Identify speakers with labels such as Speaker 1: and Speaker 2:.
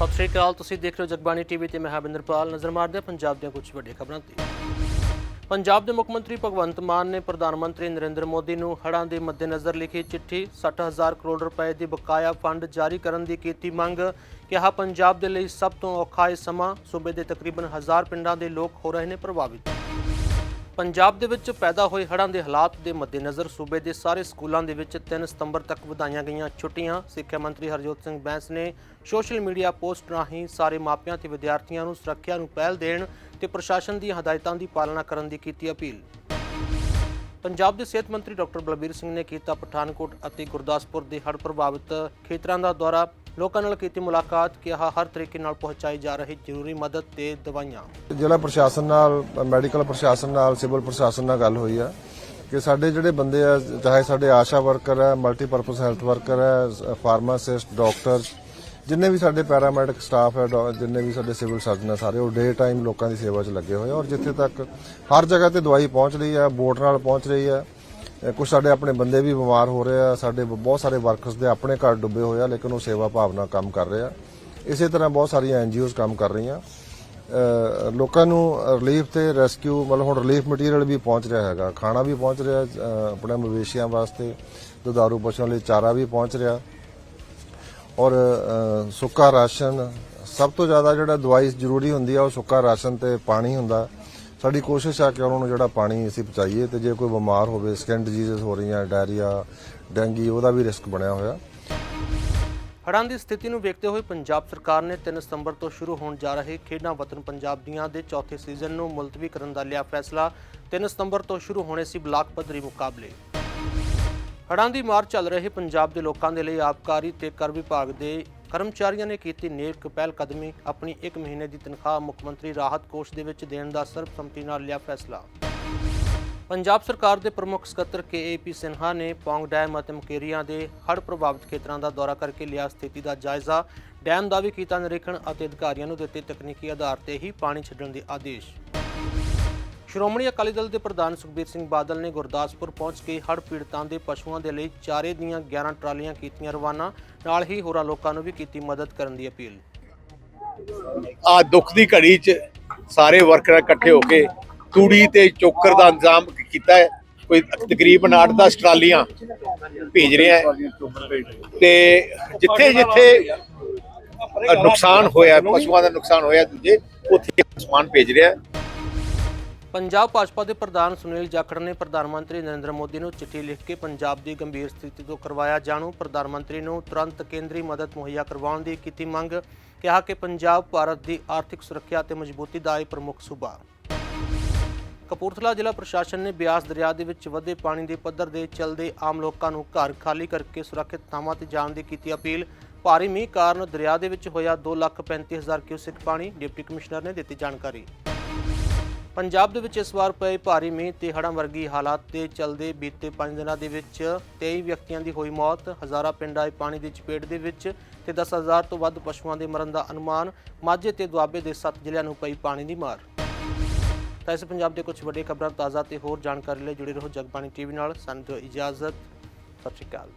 Speaker 1: ਸਤਿ ਸ਼੍ਰੀ ਅਕਾਲ, ਤੁਸੀਂ ਦੇਖ ਰਹੇ ਹੋ ਜਗਬਾਣੀ ਟੀਵੀ ਤੇ ਮੈਂ ਹਰਬਿੰਦਰਪਾਲ ਨਜ਼ਰ ਮਾਰਦੇ ਹਾਂ ਪੰਜਾਬ ਦੀਆਂ ਕੁਝ ਵੱਡੀਆਂ ਖਬਰਾਂ ਤੇ। ਪੰਜਾਬ ਦੇ ਮੁੱਖ ਮੰਤਰੀ ਭਗਵੰਤ ਮਾਨ ਨੇ ਪ੍ਰਧਾਨ ਮੰਤਰੀ ਨਰਿੰਦਰ ਮੋਦੀ ਨੂੰ ਹੜ੍ਹਾਂ ਦੇ ਮੱਦੇਨਜ਼ਰ ਲਿਖੀ ਚਿੱਠੀ 60000 ਕਰੋੜ ਰੁਪਏ ਦੀ ਬਕਾਇਆ ਫੰਡ ਜਾਰੀ ਕਰਨ ਦੀ ਕੀਤੀ ਮੰਗ, ਕਿਹਾ ਪੰਜਾਬ ਦੇ ਲਈ ਸਭ ਤੋਂ ਔਖਾ ਇਹ ਸਮਾਂ, ਸੂਬੇ ਦੇ ਤਕਰੀਬਨ 1000 ਪਿੰਡਾਂ ਦੇ ਲੋਕ ਹੋ ਰਹੇ ਨੇ ਪ੍ਰਭਾਵਿਤ। ਪੰਜਾਬ ਦੇ ਵਿੱਚ ਪੈਦਾ ਹੋਏ ਹੜ੍ਹਾਂ ਦੇ ਹਾਲਾਤ ਦੇ ਮੱਦੇਨਜ਼ਰ ਸੂਬੇ ਦੇ ਸਾਰੇ ਸਕੂਲਾਂ ਦੇ ਵਿੱਚ 3 ਸਤੰਬਰ ਤੱਕ ਵਧਾਈਆਂ ਗਈਆਂ ਛੁੱਟੀਆਂ। ਸਿੱਖਿਆ ਮੰਤਰੀ ਹਰਜੋਤ ਸਿੰਘ ਬੈਂਸ ਨੇ ਸੋਸ਼ਲ ਮੀਡੀਆ ਪੋਸਟ ਰਾਹੀਂ ਸਾਰੇ ਮਾਪਿਆਂ ਤੇ ਵਿਦਿਆਰਥੀਆਂ ਨੂੰ ਸੁਰੱਖਿਆ ਨੂੰ ਪਹਿਲ ਦੇਣ ਤੇ ਪ੍ਰਸ਼ਾਸਨ ਦੀਆਂ ਹਦਾਇਤਾਂ ਦੀ ਪਾਲਣਾ ਕਰਨ ਦੀ ਕੀਤੀ ਅਪੀਲ। ਪੰਜਾਬ ਦੇ ਸਿਹਤ ਮੰਤਰੀ ਡਾਕਟਰ ਬਲਬੀਰ ਸਿੰਘ ਨੇ ਕੀਤਾ ਪਠਾਨਕੋਟ ਅਤੇ ਗੁਰਦਾਸਪੁਰ ਦੇ ਹੜ੍ਹ ਪ੍ਰਭਾਵਿਤ ਖੇਤਰਾਂ ਦਾ ਦੌਰਾ। ਲੋਕਾਂ ਨਾਲ ਕੀਤੀ ਮੁਲਾਕਾਤ, ਕਿਹਾ ਹਰ ਤਰੀਕੇ ਨਾਲ ਪਹੁੰਚਾਈ ਜਾ ਰਹੀ ਜ਼ਰੂਰੀ ਮਦਦ ਤੇ ਦਵਾਈਆਂ।
Speaker 2: ਜ਼ਿਲ੍ਹਾ ਪ੍ਰਸ਼ਾਸਨ ਨਾਲ, ਮੈਡੀਕਲ ਪ੍ਰਸ਼ਾਸਨ ਨਾਲ, ਸਿਵਲ ਪ੍ਰਸ਼ਾਸਨ ਨਾਲ ਗੱਲ ਹੋਈ ਆ ਕਿ ਸਾਡੇ ਜਿਹੜੇ ਬੰਦੇ ਆ, ਚਾਹੇ ਸਾਡੇ ਆਸ਼ਾ ਵਰਕਰ ਹੈ ਮਲਟੀਪਰਪਸ ਹੈਲਥ ਵਰਕਰ ਹੈ ਫਾਰਮਾਸਿਸਟ, ਡਾਕਟਰ, ਜਿੰਨੇ ਵੀ ਸਾਡੇ ਪੈਰਾਮੈਡਿਕ ਸਟਾਫ ਹੈ ਡਾ- ਜਿੰਨੇ ਵੀ ਸਾਡੇ ਸਿਵਲ ਸਰਜਨ ਆ ਸਾਰੇ, ਉਹ ਡੇ ਟਾਈਮ ਲੋਕਾਂ ਦੀ ਸੇਵਾ 'ਚ ਲੱਗੇ ਹੋਏ ਔਰ ਜਿੱਥੇ ਤੱਕ ਹਰ ਜਗ੍ਹਾ ਤੇ ਦਵਾਈ ਪਹੁੰਚ ਰਹੀ ਹੈ ਬੋਟ ਨਾਲ ਪਹੁੰਚ ਰਹੀ ਹੈ ਕੁਝ ਸਾਡੇ ਆਪਣੇ ਬੰਦੇ ਵੀ ਬਿਮਾਰ ਹੋ ਰਹੇ ਆ, ਸਾਡੇ ਬਹੁਤ ਸਾਰੇ ਵਰਕਰਸ ਦੇ ਆਪਣੇ ਘਰ ਡੁੱਬੇ ਹੋਏ ਆ, ਲੇਕਿਨ ਉਹ ਸੇਵਾ ਭਾਵਨਾ ਕੰਮ ਕਰ ਰਹੇ ਆ। ਇਸੇ ਤਰ੍ਹਾਂ ਬਹੁਤ ਸਾਰੀਆਂ ਐਨਜੀਓਜ਼ ਕੰਮ ਕਰ ਰਹੀਆਂ। ਲੋਕਾਂ ਨੂੰ ਰਿਲੀਫ ਤੇ ਰੈਸਕਿਊ ਮਤਲਬ ਹੁਣ ਰਿਲੀਫ ਮਟੀਰੀਅਲ ਵੀ ਪਹੁੰਚ ਰਿਹਾ ਹੈਗਾ। ਖਾਣਾ ਵੀ ਪਹੁੰਚ ਰਿਹਾ ਆਪਣੇ ਮਵੇਸ਼ੀਆਂ ਵਾਸਤੇ, ਦੁਧਾਰੂ ਪਸ਼ੂਆਂ ਲਈ ਚਾਰਾ ਵੀ ਪਹੁੰਚ ਰਿਹਾ। ਔਰ ਸੁੱਕਾ ਰਾਸ਼ਨ, ਸਭ ਤੋਂ ਜ਼ਿਆਦਾ ਜਿਹੜਾ ਦਵਾਈ ਜ਼ਰੂਰੀ ਹੁੰਦੀ ਆ, ਉਹ ਸੁੱਕਾ ਰਾਸ਼ਨ ਤੇ ਪਾਣੀ ਹੁੰਦਾ। ਸਾਡੀ ਕੋਸ਼ਿਸ਼ ਆ ਕਿ ਉਹਨਾਂ ਨੂੰ ਜਿਹੜਾ ਪਾਣੀ ਅਸੀਂ ਪਹੁੰਚਾਈਏ ਤੇ ਜੇ ਕੋਈ ਬਿਮਾਰ ਹੋਵੇ, ਸਕਿਨ ਡਿਜ਼ੀਜ਼ਸ ਹੋ ਰਹੀਆਂ ਡਾਇਰੀਆ ਡੈਂਗੀ ਉਹਦਾ ਵੀ ਰਿਸਕ ਬਣਿਆ ਹੋਇਆ।
Speaker 1: ਹੜ੍ਹਾਂ ਦੀ ਸਥਿਤੀ ਨੂੰ ਵੇਖਦੇ ਹੋਏ ਪੰਜਾਬ ਸਰਕਾਰ ਨੇ 3 ਸਤੰਬਰ ਤੋਂ ਸ਼ੁਰੂ ਹੋਣ ਜਾ ਰਹੇ ਖੇਡਾਂ ਵਤਨ ਪੰਜਾਬ ਦੀਆਂ ਦੇ ਚੌਥੇ ਸੀਜ਼ਨ ਨੂੰ ਮੁਲਤਵੀ ਕਰਨ ਦਾ ਲਿਆ ਫੈਸਲਾ। 3 ਸਤੰਬਰ ਤੋਂ ਸ਼ੁਰੂ ਹੋਣੇ ਸੀ ਬਲਾਕ ਪੱਧਰੀ ਮੁਕਾਬਲੇ। ਹੜ੍ਹਾਂ ਦੀ ਮਾਰ ਚੱਲ ਰਹੇ ਪੰਜਾਬ ਦੇ ਲੋਕਾਂ ਦੇ ਲਈ ਆਬਕਾਰੀ ਤੇ ਕਰ ਵਿਭਾਗ ਦੇ ਕਰਮਚਾਰੀਆਂ ਨੇ ਕੀਤੀ ਨੇਕ ਪਹਿਲ ਕਦਮੀ, ਆਪਣੀ 1 ਮਹੀਨੇ ਦੀ ਤਨਖਾਹ ਮੁੱਖ ਮੰਤਰੀ ਰਾਹਤ ਕੋਸ਼ ਦੇ ਵਿੱਚ ਦੇਣ ਦਾ ਸਰਬਸੰਮਤੀ ਨਾਲ ਲਿਆ ਫੈਸਲਾ। ਪੰਜਾਬ ਸਰਕਾਰ ਦੇ ਪ੍ਰਮੁੱਖ ਸਕੱਤਰ ਕੇਏਪੀ ਸਿਨਹਾ ਨੇ ਪੌਂਗ ਡੈਮ ਅਤੇ ਮੁਕੇਰੀਆਂ ਦੇ ਹੜ੍ਹ ਪ੍ਰਭਾਵਿਤ ਖੇਤਰਾਂ ਦਾ ਦੌਰਾ ਕਰਕੇ ਲਿਆ ਸਥਿਤੀ ਦਾ ਜਾਇਜ਼ਾ। ਡੈਮ ਦਾ ਵੀ ਕੀਤਾ ਨਿਰੀਖਣ ਅਤੇ ਅਧਿਕਾਰੀਆਂ ਨੂੰ ਦਿੱਤੇ ਤਕਨੀਕੀ ਆਧਾਰ ਤੇ ਹੀ ਪਾਣੀ ਛੱਡਣ ਦੇ ਆਦੇਸ਼। ਸ਼੍ਰੋਮਣੀ ਅਕਾਲੀ ਦਲ ਦੇ ਪ੍ਰਧਾਨ ਸੁਖਬੀਰ ਸਿੰਘ ਬਾਦਲ ਨੇ ਗੁਰਦਾਸਪੁਰ ਪਹੁੰਚ ਕੇ ਹੜ੍ਹ ਪੀੜਤਾਂ ਦੇ ਪਸ਼ੂਆਂ ਦੇ ਲਈ ਚਾਰੇ ਦੀਆਂ 11 ਟਰਾਲੀਆਂ ਕੀਤੀਆਂ ਰਵਾਨਾ, ਨਾਲ ਹੀ ਹੋਰਾਂ ਲੋਕਾਂ ਨੂੰ ਵੀ ਕੀਤੀ ਮਦਦ ਕਰਨ ਦੀ ਅਪੀਲ।
Speaker 3: ਆ ਦੁੱਖ ਦੀ ਘੜੀ 'ਚ ਸਾਰੇ ਵਰਕਰ ਇਕੱਠੇ ਹੋ ਕੇ ਤੂੜੀ ਤੇ ਚੋਕਰ ਦਾ ਇੰਤਜ਼ਾਮ ਕੀਤਾ ਹੈ। ਕੋਈ ਤਕਰੀਬਨ 8-10 ਟਰਾਲੀਆਂ ਭੇਜ ਰਿਹਾ ਹੈ। ਤੇ ਜਿੱਥੇ ਜਿੱਥੇ ਨੁਕਸਾਨ ਹੋਇਆ, ਪਸ਼ੂਆਂ ਦਾ ਨੁਕਸਾਨ ਹੋਇਆ ਦੂਜੇ, ਉੱਥੇ ਸਮਾਨ ਭੇਜ ਰਿਹਾ ਹੈ।
Speaker 1: ਪੰਜਾਬ ਭਾਜਪਾ ਦੇ ਪ੍ਰਧਾਨ ਸੁਨੀਲ ਜਾਖੜ ਨੇ ਪ੍ਰਧਾਨ ਮੰਤਰੀ ਨਰਿੰਦਰ ਮੋਦੀ ਨੂੰ ਚਿੱਠੀ ਲਿਖ ਕੇ ਪੰਜਾਬ ਦੀ ਗੰਭੀਰ ਸਥਿਤੀ ਤੋਂ ਕਰਵਾਇਆ ਜਾਣੂ। ਪ੍ਰਧਾਨ ਮੰਤਰੀ ਨੂੰ ਤੁਰੰਤ ਕੇਂਦਰੀ ਮਦਦ ਮੁਹੱਈਆ ਕਰਵਾਉਣ ਦੀ ਕੀਤੀ ਮੰਗ, ਕਿਹਾ ਕਿ ਪੰਜਾਬ, ਭਾਰਤ ਦੀ ਆਰਥਿਕ ਸੁਰੱਖਿਆ ਤੇ ਮਜ਼ਬੂਤੀ ਦਾ ਇਹ ਪ੍ਰਮੁੱਖ ਸੂਬਾ। ਕਪੂਰਥਲਾ ਜ਼ਿਲ੍ਹਾ ਪ੍ਰਸ਼ਾਸਨ ਨੇ ਬਿਆਸ ਦਰਿਆ ਦੇ ਵਿੱਚ ਵਧੇ ਪਾਣੀ ਦੇ ਪੱਧਰ ਦੇ ਚਲਦੇ ਆਮ ਲੋਕਾਂ ਨੂੰ ਘਰ ਖਾਲੀ ਕਰਕੇ ਸੁਰੱਖਿਅਤ ਥਾਵਾਂ ਤੇ ਜਾਣ ਦੀ ਕੀਤੀ ਅਪੀਲ। ਭਾਰੀ ਮੀਂਹ ਕਾਰਨ ਦਰਿਆ ਦੇ ਵਿੱਚ ਹੋਇਆ 235000 ਕਿਊਸਿਕ ਪਾਣੀ, ਡਿਪਟੀ ਕਮਿਸ਼ਨਰ ਨੇ ਦਿੱਤੀ ਜਾਣਕਾਰੀ। ਪੰਜਾਬ ਦੇ ਵਿੱਚ ਇਸ ਵਾਰ ਪਏ ਭਾਰੀ ਮੀਂਹ ਤੇ ਹੜ੍ਹਾਂ ਵਰਗੀ ਹਾਲਾਤ ਦੇ ਚਲਦੇ ਬੀਤੇ 5 ਦਿਨਾਂ ਦੇ ਵਿੱਚ 23 ਵਿਅਕਤੀਆਂ ਦੀ ਹੋਈ ਮੌਤ, ਹਜ਼ਾਰਾਂ ਪਿੰਡ ਆਏ ਪਾਣੀ ਦੀ ਚਪੇਟ ਦੇ ਵਿੱਚ ਤੇ 10000 ਤੋਂ ਵੱਧ ਪਸ਼ੂਆਂ ਦੇ ਮਰਨ ਦਾ ਅਨੁਮਾਨ, ਮਾਝੇ ਤੇ ਦੁਆਬੇ ਦੇ 7 ਜ਼ਿਲ੍ਹਿਆਂ ਨੂੰ ਪਈ ਪਾਣੀ ਦੀ ਮਾਰ। ਤਾਂ ਇਸ ਪੰਜਾਬ ਦੇ ਕੁਝ ਵੱਡੇ ਖਬਰਾਂ ਤਾਜ਼ਾ ਤੇ ਹੋਰ ਜਾਣਕਾਰੀ ਲਈ ਜੁੜੇ ਰਹੋ ਜਗਬਾਣੀ ਟੀਵੀ ਨਾਲ। ਸਾਨੂੰ ਦਿਓ ਇਜਾਜ਼ਤ। ਸਤਿ ਸ਼੍ਰੀ ਅਕਾਲ।